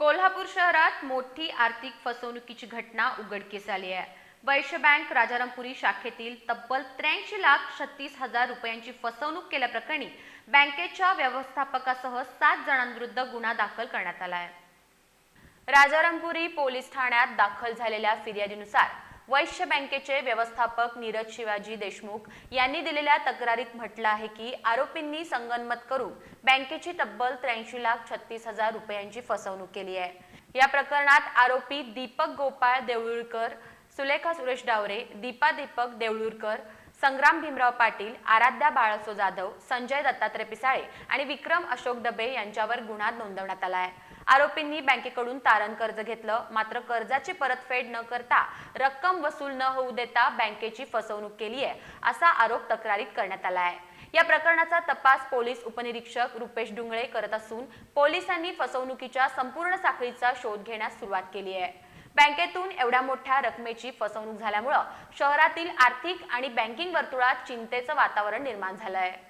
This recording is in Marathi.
कोल्हापूर शहरात मोठी आर्थिक फसवणुकीची घटना उघडकीस आली आहे. वैश्य बँक राजारामपुरी शाखेतील तब्बल त्र्याऐंशी लाख छत्तीस हजार रुपयांची फसवणूक केल्याप्रकरणी बँकेच्या व्यवस्थापकासह सात जणांविरुद्ध गुन्हा दाखल करण्यात आला आहे. राजारामपुरी पोलीस ठाण्यात दाखल झालेल्या फिर्यादीनुसार वैश्य बँकेचे व्यवस्थापक नीरज शिवाजी देशमुख यांनी दिलेल्या तक्रारीत म्हटलं आहे की आरोपींनी संगनमत करून बँकेची तब्बल त्र्याऐंशी लाख छत्तीस हजार रुपयांची फसवणूक केली आहे. या प्रकरणात आरोपी दीपक गोपाळ देवळूरकर सुलेखा सुरेश डावरे दीपा दीपक देवळुरकर संग्राम भीमराव पाटील आराध्या बाळासो जाधव संजय दत्तात्रय पिसाळे आणि विक्रम अशोक डबे यांच्यावर गुन्हा नोंदवण्यात आला आहे. आरोपींनी बँकेकडून तारण कर्ज घेतलं मात्र कर्जाची परतफेड न करता रक्कम वसूल न होऊ देता बँकेची फसवणूक केली आहे असा आरोप तक्रारीत करण्यात आला आहे. या प्रकरणाचा तपास पोलीस उपनिरीक्षक रुपेश डुंगळे करत असून पोलिसांनी फसवणुकीच्या संपूर्ण साखळीचा शोध घेण्यास सुरुवात केली आहे. बँकेतून एवढ्या मोठ्या रकमेची फसवणूक झाल्यामुळं शहरातील आर्थिक आणि बँकिंग वर्तुळात चिंतेचं वातावरण निर्माण झालं आहे